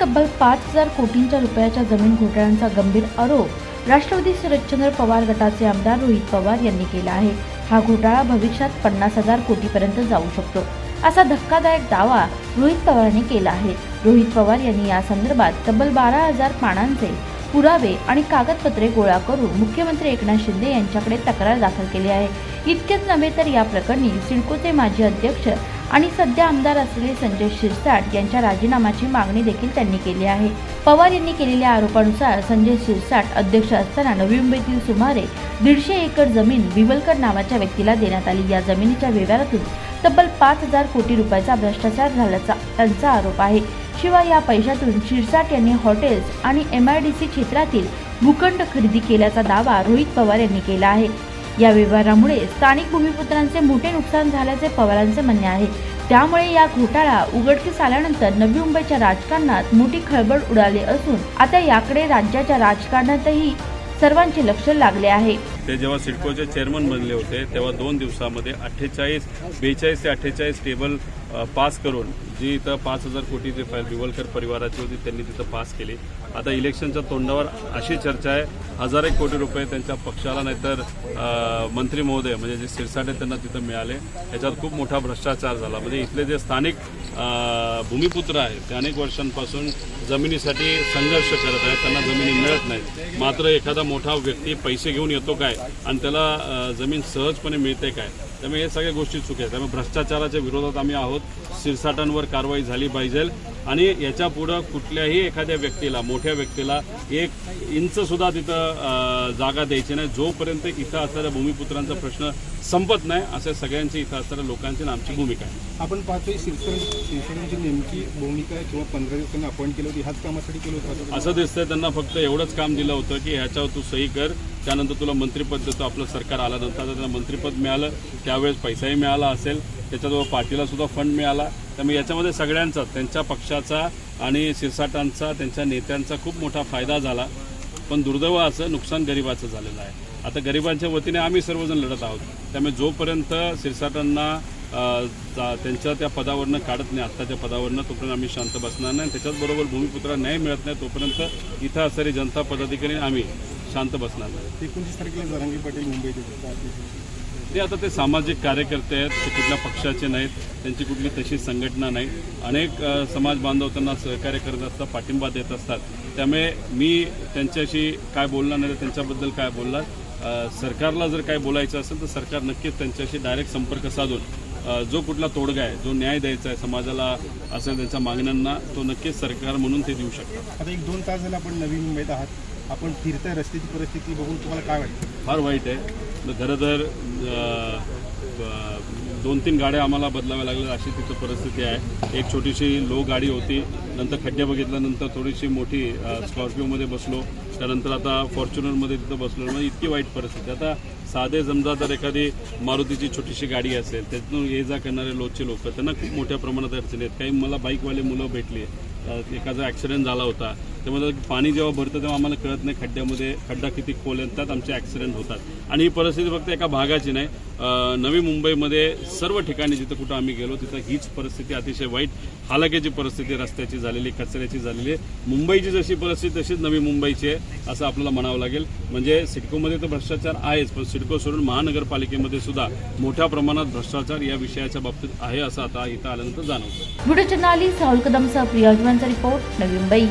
तब्बल पाच हजार कोटींच्या रुपयाच्या जमीन घोटाळ्यांचा गंभीर आरोप राष्ट्रवादी शरदचंद्र पवार गटाचे आमदार रोहित पवार यांनी केला आहे. हा घोटाळा भविष्यात पन्नास हजार कोटीपर्यंत जाऊ शकतो असा धक्कादायक दावा रोहित पवारांनी केला आहे. रोहित पवार यांनी या संदर्भात तब्बल बारा हजार पानांचे पुरावे आणि कागदपत्रे गोळा करून मुख्यमंत्री एकनाथ शिंदे यांच्याकडे तक्रार दाखल केली आहे. इतकेच नव्हे तर या प्रकरणी सिडकोचे माजी अध्यक्ष आणि सध्या आमदार असलेले संजय शिरसाट यांच्या राजीनाम्याची मागणी देखील त्यांनी केली आहे. पवार यांनी केलेल्या आरोपानुसार संजय शिरसाट अध्यक्ष असताना नवी मुंबईतील सुमारे दीडशे एकर जमीन विवलकर नावाच्या व्यक्तीला देण्यात आली. या जमिनीच्या व्यवहारातून तब्बल पाच हजार कोटी रुपयाचा भ्रष्टाचार झाल्याचा त्यांचा आरोप आहे. शिवाय या पैशातून शिरसाट यांनी हॉटेल्स आणि एम आय डी सी क्षेत्रातील भूखंड खरेदी केल्याचा दावा रोहित पवार यांनी केला आहे. या व्यवहारामुळे स्थानिक भूमिपुत्रांचे मोठे नुकसान झाल्याचे पवारांचे म्हणणे आहे. त्यामुळे या घोटाळा उघडकीस आल्यानंतर नवी मुंबईच्या राजकारणात मोठी खळबळ उडाली असून आता याकडे राज्याच्या राजकारणातही सर्वांचे लक्ष लागले आहे. ते जेव्हा सिडकोचे चेअरमन बनले होते तेव्हा दोन दिवसामध्ये अठ्ठेचाळीस बेचाळीस ते अठ्ठेचाळीस टेबल पास करून जी इथं पाच हजार कोटीची फाईल दिवलकर परिवाराची होती त्यांनी तिथं पास केली. आता इलेक्शनच्या तोंडावर अशी चर्चा आहे हजार एक कोटी रुपये त्यांच्या पक्षाला नाहीतर मंत्री महोदय म्हणजे जे सिरसाटे त्यांना तिथं मिळाले याच्यात खूप मोठा भ्रष्टाचार झाला. म्हणजे इथले जे स्थानिक भूमिपुत्र आहेत ते अनेक वर्षांपासून जमिनीसाठी संघर्ष करत आहेत त्यांना जमिनी मिळत नाहीत. मात्र एखादा मोठा व्यक्ती पैसे घेऊन येतो काय? आणि त्याला जमीन सहजपणे मिळते काय? त्यामुळे हे सगळ्या गोष्टी चुकी आहेत. त्यामुळे भ्रष्टाचाराच्या विरोधात आम्ही आहोत. सिरसाटांवर कारवाई झाली पाहिजे. आणि याच्या पुढं कुठल्याही एखाद्या व्यक्तीला मोठ्या व्यक्तीला एक इंच सुद्धा तिथं जागा द्यायची नाही. जोपर्यंत इथं असणाऱ्या भूमिपुत्रांचा प्रश्न संपत नाही अशा सगळ्यांची इथं असणाऱ्या लोकांची आणि आमची भूमिका आहे. आपण पाहतोय शिवसेने शिवसेनेची नेमकी भूमिका आहे. किंवा पंधरा दिवसांनी अपॉइंट केलं होती. ह्याच कामासाठी केलं होतं. असं दिसतंय. त्यांना फक्त एवढंच काम दिलं होतं की ह्याच्यावर तू सही कर. त्यानंतर तुला मंत्रिपद देतो आपलं सरकार आल्यानंतर त्यांना मंत्रिपद मिळालं त्यावेळेस पैसाही मिळाला असेल त्याच्याजवळ पार्टीलासुद्धा फंड मिळाला. त्यामुळे याच्यामध्ये सगळ्यांचा त्यांच्या पक्षाचा आणि शिरसाटांचा त्यांच्या नेत्यांचा खूप मोठा फायदा झाला. पण दुर्दैव असं नुकसान गरिबाचं झालेलं आहे. आता गरिबांच्या वतीने आम्ही सर्वजण लढत आहोत. त्यामुळे जोपर्यंत शिरसाटांना जा- त्यांच्या त्या पदावरनं काढत नाही आत्ताच्या पदावरनं तोपर्यंत आम्ही शांत बसणार नाही. त्याच्याचबरोबर भूमिपुत्र न्याय मिळत नाही तोपर्यंत इथं असणारी जनता पदाधिकारी आम्ही. शांत बसणार नाही. एकोणतीस तारखेला जरांगी पाटील मुंबईत ते आता ते सामाजिक कार्यकर्ते आहेत ते कुठल्या पक्षाचे नाहीत त्यांची कुठली तशी संघटना नाही. अनेक समाज बांधव त्यांना सहकार्य करत असतात पाठिंबा देत असतात. त्यामुळे मी त्यांच्याशी काय बोलणार नाही तर त्यांच्याबद्दल काय बोलणार? सरकारला जर काय बोलायचं असेल तर सरकार नक्कीच त्यांच्याशी डायरेक्ट संपर्क साधून जो कुठला तोडगा आहे जो न्याय द्यायचा आहे समाजाला असेल त्यांच्या मागण्यांना तो नक्कीच सरकार म्हणून ते देऊ शकतात. आता एक दोन तास झाले आपण नवी मुंबईत आहात. आपण फिरताय रस्त्याची परिस्थिती बघून तुम्हाला काय वाटतं? फार वाईट आहे. खरं तर दोन तीन गाड्या आम्हाला बदलाव्या लागल्या अशी तिथं परिस्थिती आहे. एक छोटीशी लो गाडी होती. नंतर खड्डे बघितल्यानंतर थोडीशी मोठी स्कॉर्पिओमध्ये बसलो. त्यानंतर आता फॉर्च्युनरमध्ये तिथं बसलो. म्हणजे इतकी वाईट परिस्थिती. आता साधे समजा जर एखादी मारुतीची छोटीशी गाडी असेल त्यातून ये जा करणारे लोकचे लोक त्यांना खूप मोठ्या प्रमाणात अडचणी आहेत. काही मला बाईकवाले मुलं भेटली. एखादा एकाचा ॲक्सिडेंट झाला होता. त्यामुळे पाणी जेव्हा भरतं तेव्हा आम्हाला कळत नाही खड्ड्यामध्ये खड्डा किती खोल आहे त्यात आमचे ॲक्सिडेंट होतात. आणि ही परिस्थिती फक्त एका भागाची नाही. नवी मुंबईमध्ये सर्व ठिकाणी जिथं कुठं आम्ही गेलो तिथं हीच परिस्थिती अतिशय वाईट हालाकीची परिस्थिती रस्त्याची झालेली कचऱ्याची झालेली आहे. मुंबईची जशी परिस्थिती तशीच नवी मुंबईची आहे असं आपल्याला म्हणावं लागेल. म्हणजे सिडकोमध्ये तर भ्रष्टाचार आहेच पण सिडको सोडून महानगरपालिकेमध्ये सुद्धा मोठ्या प्रमाणात भ्रष्टाचार या विषयाच्या बाबतीत आहे असं आता इथं आल्यानंतर जाणवतं. व्हिडिओ जर्नालिस्ट राहुल कदमसह प्रियाजवांचा रिपोर्ट नवी मुंबई.